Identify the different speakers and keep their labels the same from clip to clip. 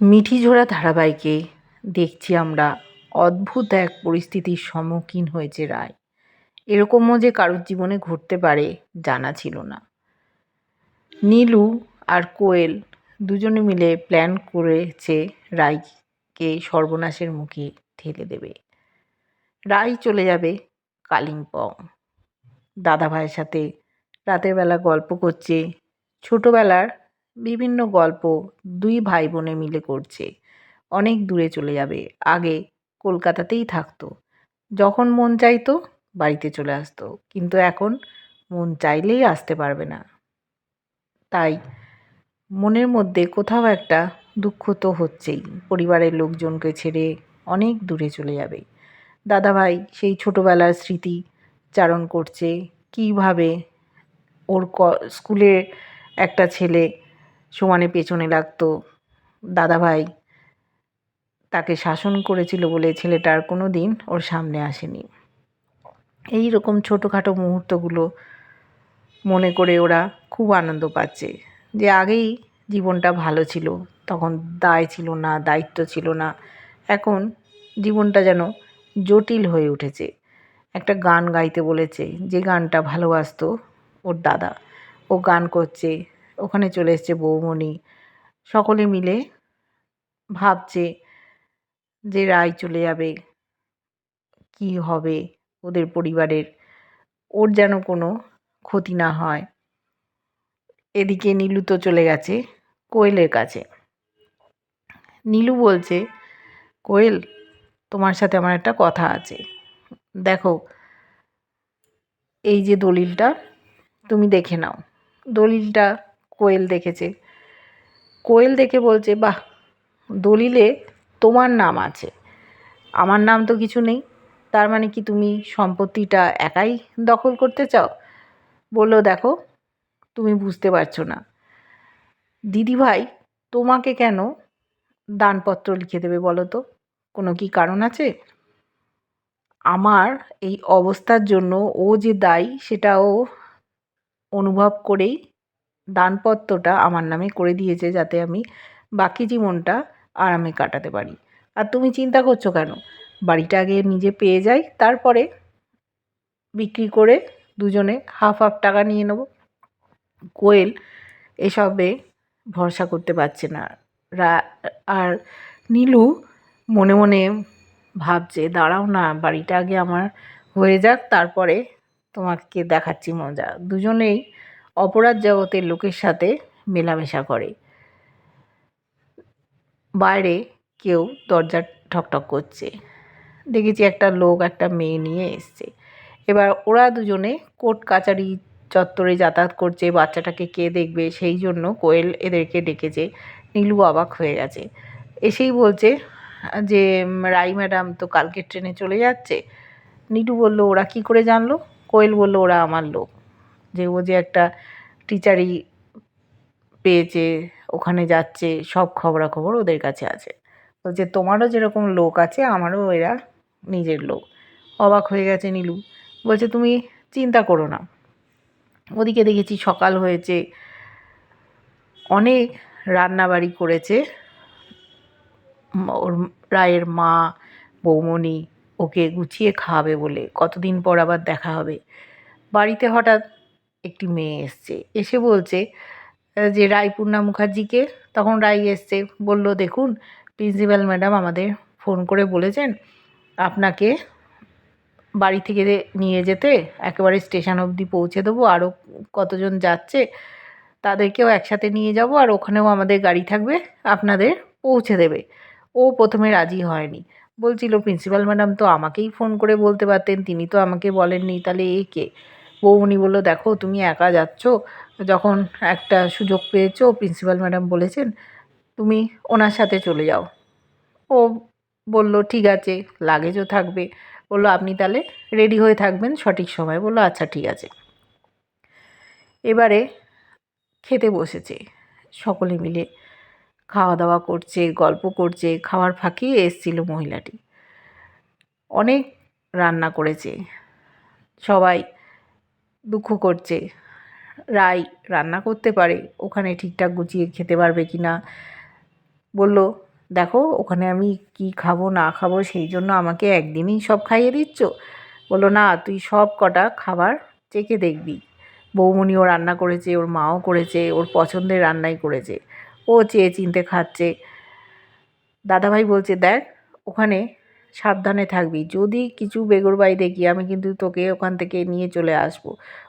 Speaker 1: মিঠি ঝোড়া ধারাবাহিকে দেখছি আমরা অদ্ভুত এক পরিস্থিতির সম্মুখীন হয়েছে রায়। এরকমও যে কারোর জীবনে ঘটতে পারে জানা ছিল না। নীলু আর কোয়েল দুজনে মিলে প্ল্যান করেছে রায়কে সর্বনাশের মুখে ঠেলে দেবে। রায় চলে যাবে কালিম্পং। দাদাভাইয়ের সাথে রাতের বেলা গল্প করছে ছোটোবেলার বিভিন্ন গল্প দুই ভাই বোনে মিলে করছে। অনেক দূরে চলে যাবে, আগে কলকাতাতেই থাকতো। যখন মন চাইতো বাড়িতে চলে আসতো, কিন্তু এখন মন চাইলেই আসতে পারবে না। তাই মনের মধ্যে কোথাও একটা দুঃখ তো হচ্ছেই। পরিবারের লোকজনকে ছেড়ে অনেক দূরে চলে যাবে। দাদাভাই সেই ছোটোবেলার স্মৃতি চারণ করছে, কীভাবে ওর স্কুলে একটা ছেলে সমানে পেছনে লাগতো। দাদাভাই তাকে শাসন করেছিল বলে ছেলেটার কোনো দিন ওর সামনে আসেনি। এই রকম ছোটোখাটো মুহূর্তগুলো মনে করে ওরা খুব আনন্দ পাচ্ছে। যে আগেই জীবনটা ভালো ছিল, তখন দায় ছিল না, দায়িত্ব ছিল না। এখন জীবনটা যেন জটিল হয়ে উঠেছে। একটা গান গাইতে বলেছে, যে গানটা ভালোবাসতো ওর দাদা। ও গান করছে ওখানে চলে এসছে বৌমণি। সকলে মিলে ভাবছে যে রায় চলে যাবে, কি হবে ওদের পরিবারের? ওর যেন কোনো ক্ষতি না হয়। এদিকে নীলু তো চলে গেছে কোয়েলের কাছে। নীলু বলছে, কোয়েল, তোমার সাথে আমার একটা কথা আছে। দেখো, এই যে দলিলটা, তুমি দেখে নাও। দলিলটা কোয়েল দেখেছে। কোয়েল দেখে বলছে, বাহ, দলিলে তোমার নাম আছে। আমার নাম তো কিছু নেই। তার মানে কি তুমি সম্পত্তিটা একাই দখল করতে চাও? বলল, দেখো, তুমি বুঝতে পারছ না। দিদিভাই, তোমাকে কেন দানপত্র লিখে দেবে বলো তো? কোনো কি কারণ আছে? আমার এই অবস্থার জন্য ও যে দায়ী, সেটা ও অনুভব করেই দানপত্রটা আমার নামে করে দিয়েছে যাতে আমি বাকি জীবনটা আরামে কাটাতে পারি। আর তুমি চিন্তা করছ কেন? বাড়িটা আগে নিজে পেয়ে যাই, তারপরে বিক্রি করে দুজনে হাফ হাফ টাকা নিয়ে নেব। কোয়েল এসবে ভরসা করতে পারছে না। আর নীলু মনে মনে ভাবছে, দাঁড়াও না, বাড়িটা আগে আমার হয়ে যাক, তারপরে তোমাকে দেখাচ্ছি মজা। দুজনেই অপরাধ জগতের লোকের সাথে মেলামেশা করে। বাইরে কেউ দরজা ঠকঠক করছে। দেখেছি একটা লোক, একটা মেয়ে নিয়ে এসছে। এবার ওরা দুজনে কোর্ট কাচারি চত্বরে যাতায়াত করছে, বাচ্চাটাকে কে দেখবে? সেই জন্য কোয়েল এদেরকে ডেকেছে। নীলু অবাক হয়ে গেছে। এসেই বলছে যে, রাই ম্যাডাম তো কালকে ট্রেনে চলে যাচ্ছে। নীলু বলল, ওরা কি করে জানলো? কোয়েল বলল, ওরা আমার লোক। যে ও যে একটা টিচারই পেয়েছে, ওখানে যাচ্ছে, সব খবরাখবর ওদের কাছে আছে। বলছে তোমারও যেরকম লোক আছে, আমারও এরা নিজের লোক। অবাক হয়ে গেছে নীলু। বলছে, তুমি চিন্তা করো না। ওদিকে দেখেছি সকাল হয়েছে, অনেক রান্নাবাড়ি করেছে। ওর রায়ের মা, বৌমণি ওকে গুছিয়ে খাওয়াবে বলে। কতদিন পর আবার দেখা হবে? বাড়িতে হঠাৎ একটি মেয়ে এসছে। এসে বলছে যে রায়পূর্ণা মুখার্জিকে? তখন রায় এসছে, বলল, দেখুন, প্রিন্সিপাল ম্যাডাম আমাদের ফোন করে বলেছেন, আপনাকে বাড়ি থেকে নিয়ে যেতে একেবারে স্টেশন অবধি পৌঁছে দেবো আরও কতজন যাচ্ছে, তাদেরকেও একসাথে নিয়ে যাব, আর ওখানেও আমাদের গাড়ি থাকবে, আপনাদের পৌঁছে দেবে। ও প্রথমে রাজি হয়নি। বলছিল, প্রিন্সিপাল ম্যাডাম তো আমাকেই ফোন করে বলতে পারতেন, তিনি তো আমাকে বলেননি, তাহলে এ কে? বৌমনি বলল, দেখো, তুমি একা যাচ্ছ। যখন একটা সুযোগ পেয়েছ, প্রিন্সিপাল ম্যাডাম বলেছেন, তুমি ওনার সাথে চলে যাও। ও বলল, ঠিক আছে, লাগেজও থাকবে। বলল, আপনি তাহলে রেডি হয়ে থাকবেন সঠিক সময়। বলল আচ্ছা ঠিক আছে। এবারে খেতে বসেছে সকলে মিলে। খাওয়া দাওয়া করছে, গল্প করছে, খাওয়ার ফাঁকি এসছিল মহিলাটি। অনেক রান্না করেছে। সবাই দুঃখ করছে। রাই রান্না করতে পারে, ওখানে ঠিকঠাক গুছিয়ে খেতে পারবে কি না? বলল, দেখো, ওখানে আমি কি খাব, না খাব, সেই জন্য আমাকে একদিনই সব খাইয়ে দিচ্ছ। বলল, না, তুই সব কটা খাবার চেখে দেখবি। বৌমণিও রান্না করেছে, ওর মাও করেছে, ওর পছন্দের রান্নাই করেছে। ও চেয়ে চিনতে খাচ্ছে। দাদাভাই বলছে, দেখ, ওখানে সাবধানে থাকবি। যদি কিছু বেগর বেগরবাই দেখি আমি কিন্তু তোকে ওখান থেকে নিয়ে চলে আসব।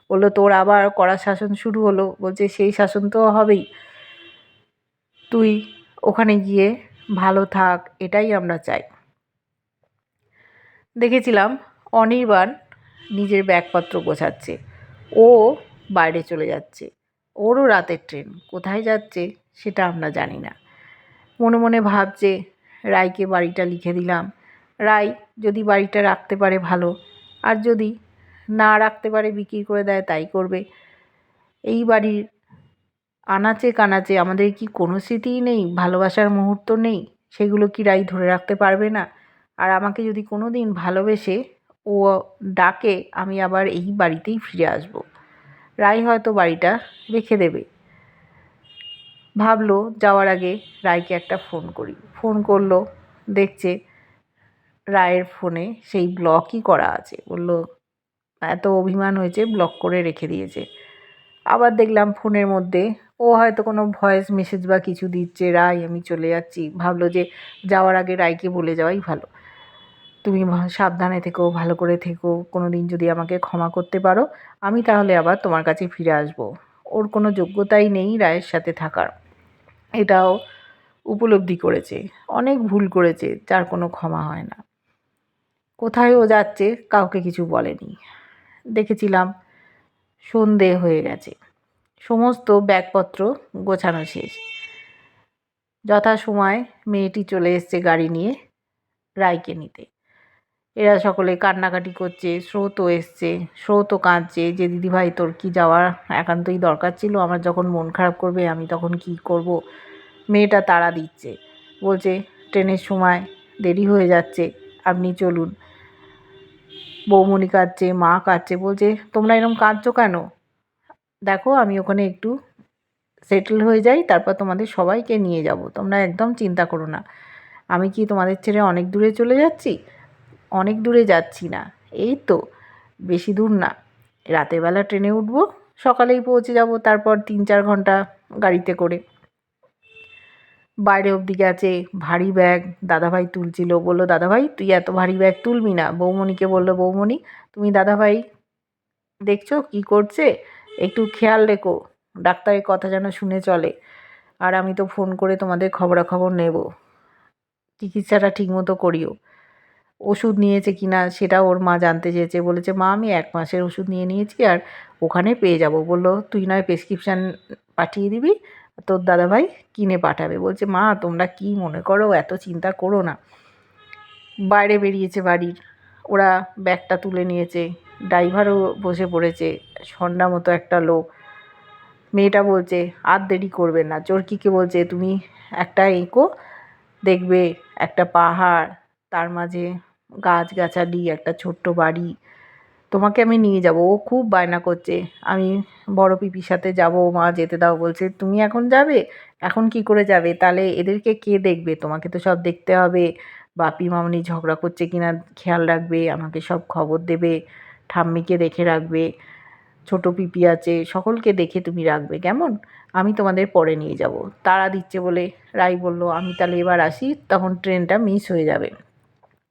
Speaker 1: বলল, তোর আবার কড়া শাসন শুরু হলো। বলছে, সেই শাসন তো হবেই। তুই ওখানে গিয়ে ভালো থাক, এটাই আমরা চাই। দেখেছিলাম অনির্বাণ নিজের ব্যাগপত্র গোছাচ্ছে। ও বাইরে চলে যাচ্ছে। ওরও রাতের ট্রেন। কোথায় যাচ্ছে সেটা আমরা জানি না। মনে মনে ভাবছে, রায়কে বাড়িটা লিখে দিলাম। রায় যদি বাড়িটা রাখতে পারে ভালো, আর যদি না রাখতে পারে, বিক্রি করে দেয়, তাই করবে। এই বাড়ির আনাচে কানাচে আমাদের কি কোনো স্মৃতিই নেই? ভালোবাসার মুহূর্ত নেই? সেগুলো কি রাই ধরে রাখতে পারবে না? আর আমাকে যদি কোনো দিন ভালোবেসে ও ডাকে, আমি আবার এই বাড়িতেই ফিরে আসব। রাই হয়তো বাড়িটা রেখে দেবে। ভাবলো, যাওয়ার আগে রায়কে একটা ফোন করি। ফোন করল, দেখছে রায়ের ফোনে সেই ব্লকই করা আছে। বলল, এত অভিমান হয়েছে, ব্লক করে রেখে দিয়েছে। আবার দেখলাম ফোনের মধ্যে, ও হয়তো কোনো ভয়েস মেসেজ বা কিছু দিচ্ছে, রায়, আমি চলে যাচ্ছি। ভাবলো যে যাওয়ার আগে রায়কে বলে যাওয়াই ভালো। তুমি সাবধানে থেকো, ভালো করে থেকো কোনো দিন যদি আমাকে ক্ষমা করতে পারো, আমি তাহলে আবার তোমার কাছে ফিরে আসব। ওর কোনো যোগ্যতাই নেই রায়ের সাথে থাকার। এটাও উপলব্ধি করেছে। অনেক ভুল করেছে, যার কোনো ক্ষমা হয় না। কোথায় ও যাচ্ছে কাউকে কিছু বলেনি। দেখেছিলাম সন্ধে হয়ে গেছে। সমস্ত ব্যাগপত্র গোছানো শেষ। যথাসময় মেয়েটি চলে এসছে গাড়ি নিয়ে রায়কে নিতে। এরা সকলে কান্নাকাটি করছে স্রোতও এসছে স্রোতও কাঁদছে যে, দিদিভাই, তোর কি যাওয়ার একান্তই দরকার ছিল? আমার যখন মন খারাপ করবে, আমি তখন কি করব? মেয়েটা তাড়া দিচ্ছে। বলছে, ট্রেনের সময় দেরি হয়ে যাচ্ছে, আপনি চলুন। বৌমণি কাঁদছে, মা কাঁদছে, বলছে, তোমরা এরকম কাঁদছো কেন? দেখো, আমি ওখানে একটু সেটেল হয়ে যাই, তারপর তোমাদের সবাইকে নিয়ে যাব। তোমরা একদম চিন্তা করো না। আমি কি তোমাদের ছেড়ে অনেক দূরে চলে যাচ্ছি? অনেক দূরে যাচ্ছি না। এই তো, বেশি দূর না। রাতের বেলা ট্রেনে উঠবো, সকালেই পৌঁছে যাব, তারপর তিন চার ঘণ্টা গাড়িতে করে। বাইরে অবধি গেছে, ভারী ব্যাগ দাদাভাই তুলছিল, বলল, দাদাভাই, তুই এত ভারী ব্যাগ তুলবি না। বৌমণিকে বলল, বৌমণি, তুমি দাদাভাই, দেখছ কি করছে? একটু খেয়াল রেখো, ডাক্তারের কথা যেন শুনে চলে, আর আমি তো ফোন করে তোমাদের খবরাখবর নেব। চিকিৎসাটা ঠিকমতো করিও। ওষুধ নিয়েছে কি না সেটা ওর মা জানতে চেয়েছে। বলেছে, মা, আমি এক মাসের ওষুধ নিয়ে নিয়েছি আর ওখানে পেয়ে যাব। বলল, তুই নয় প্রেসক্রিপশান পাঠিয়ে দিবি তোর দাদাভাই কিনে পাঠাবে। বলছে, মা, তোমরা কি মনে করো? এত চিন্তা করো না। বাইরে বেরিয়েছে বাড়ির। ওরা ব্যাগটা তুলে নিয়েছে। ড্রাইভারও বসে পড়েছে। সন্ধ্যা মতো একটা লোক। মেয়েটা বলছে, আর দেরি করবে না। চরকিকে বলছে, তুমি একটা এঁকো, দেখবে একটা পাহাড়, তার মাঝে গাছগাছালি একটা ছোট্ট বাড়ি তোমাকে আমি নিয়ে যাব, ও খুব বায়না করছে। আমি বড় পিপির সাথে যাব, মা যেতে দাও বলছে, তুমি এখন যাবে? এখন কি করে যাবে? তাহলে এদেরকে কে দেখবে? তোমাকে তো সব দেখতে হবে। বাপি, মামনি ঝগড়া করছে কিনা খেয়াল রাখবে, আমাকে সব খবর দেবে, ঠাম্মিকে দেখে রাখবে, ছোট পিপি আছে, সকলকে দেখে তুমি রাখবে, কেমন? আমি তোমাদের পরে নিয়ে যাব। তারা দিচ্ছে বলে রাই বলল, আমি তাহলে এবার আসি, তখন ট্রেনটা মিস হয়ে যাবে।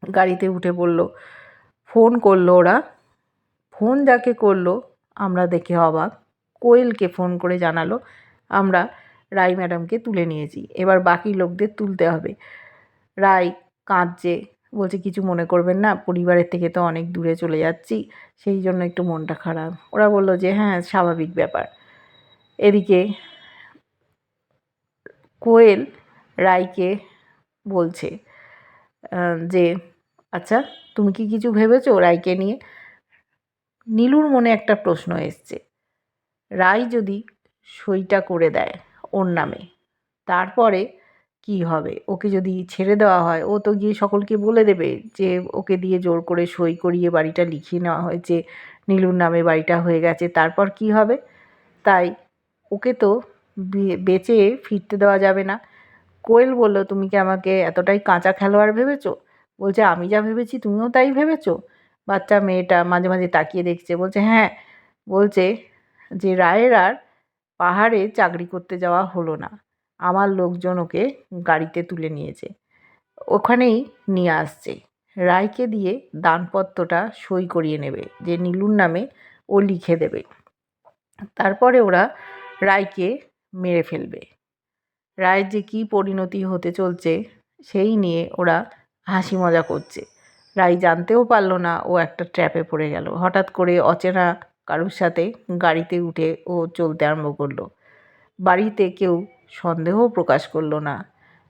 Speaker 1: গাড়িতে উঠে পড়ল ফোন করল ওরা ফোন যাকে করল, আমরা দেখে অবাক। কোয়েলকে ফোন করে জানালো, আমরা রাই ম্যাডামকে তুলে নিয়েছি, এবার বাকি লোকদের তুলতে হবে। রাই কাঁদছে, বলছে, কিছু মনে করবেন না, পরিবারের থেকে তো অনেক দূরে চলে যাচ্ছি, সেই জন্য একটু মনটা খারাপ। ওরা বলল যে হ্যাঁ স্বাভাবিক ব্যাপার। এদিকে কোয়েল রায়কে বলছে যে আচ্ছা তুমি কি কিছু ভেবেছো রায়কে নিয়ে? নীলুর মনে একটা প্রশ্ন এসছে। রায় যদি সইটা করে দেয় ওর নামে, তারপরে কি হবে? ওকে যদি ছেড়ে দেওয়া হয়, ও তো গিয়ে সকলকে বলে দেবে যে ওকে দিয়ে জোর করে সই করিয়ে বাড়িটা লিখিয়ে নেওয়া হয়েছে, নীলুর নামে বাড়িটা হয়ে গেছে, তারপর কি হবে? তাই ওকে তো বেঁচে ফিরতে দেওয়া যাবে না। কোয়েল বলল, তুমি কি আমাকে এতটাই কাঁচা খেলোয়াড় ভেবেছো? বলছে, আমি যা ভেবেছি তুমিও তাই ভেবেছো? বাচ্চা মেয়েটা মাঝে মাঝে তাকিয়ে দেখছে, বলছে হ্যাঁ। বলছে যে রায়ের আর পাহাড়ে চাকরি করতে যাওয়া হলো না। আমার লোকজন ওকে গাড়িতে তুলে নিয়েছে। ওখানেই নিয়ে আসছে। রায়কে দিয়ে দানপত্রটা সই করিয়ে নেবে, যে নীলুর নামে ও লিখে দেবে। তারপরে ওরা রায়কে মেরে ফেলবে। রায়ের যে কী পরিণতি হতে চলছে, সেই নিয়ে ওরা হাসি মজা করছে। রায় জানতেও পারল না ও একটা ট্র্যাপে পড়ে গেল। হঠাৎ করে অচেনা কারোর সাথে গাড়িতে উঠে ও চলতে আরম্ভ করল। বাড়িতে কেউ সন্দেহও প্রকাশ করল না।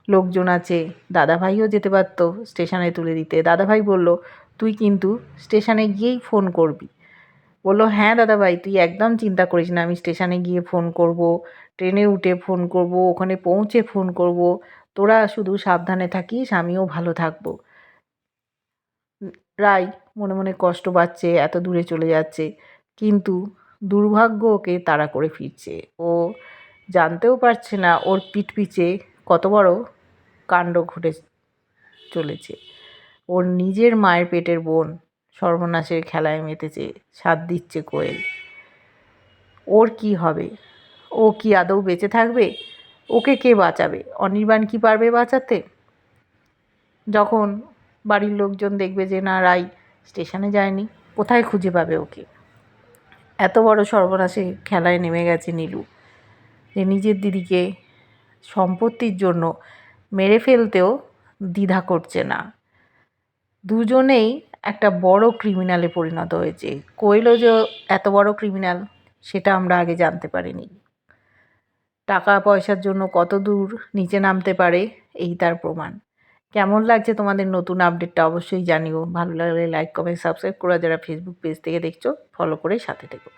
Speaker 1: লোকজন আছে, দাদাভাইও যেতে পারতো স্টেশনে তুলে দিতে। দাদাভাই বলল, তুই কিন্তু স্টেশনে গিয়েই ফোন করবি। বলল হ্যাঁ দাদাভাই, তুই একদম চিন্তা করিস না, আমি স্টেশনে গিয়ে ফোন করব, ট্রেনে উঠে ফোন করব, ওখানে পৌঁছে ফোন করব। তোরা শুধু সাবধানে থাকিস, আমিও ভালো থাকব। রাই মনে মনে কষ্ট পাচ্ছে, এত দূরে চলে যাচ্ছে। কিন্তু দুর্ভাগ্য ওকে তাড়া করে ফিরছে। ও জানতেও পারছে না ওর পিঠ পিছে কত বড় কাণ্ড ঘটে চলেছে। ওর নিজের মায়ের পেটের বোন সর্বনাশের খেলায় মেতেছে, সাথ দিচ্ছে কোয়েল। ওর কি হবে? ও কি আদৌ বেঁচে থাকবে? ওকে কে বাঁচাবে? অনির্বাণ কি পারবে বাঁচাতে? যখন বাড়ির লোকজন দেখবে যে, না, রাই স্টেশনে যায়নি। কোথায় খুঁজে পাবে ওকে? এত বড় সর্বনাশে খেলায় নেমে গেছে নীলু, যে নিজের দিদিকে সম্পত্তির জন্য মেরে ফেলতেও দ্বিধা করছে না। দুজনেই একটা বড় ক্রিমিনালে পরিণত হয়েছে। কোয়েলও যে, এত বড় ক্রিমিনাল সেটা আমরা আগে জানতে পারিনি। টাকা পয়সার জন্য কত দূর নিচে নামতে পারে, এই তার প্রমাণ। কেমন লাগছে তোমাদের নতুন আপডেটটা অবশ্যই জানিও। ভালো লাগলে লাইক কমেন্ট সাবস্ক্রাইব করে যারা ফেসবুক পেজ থেকে দেখছ ফলো করে সাথে থেকো।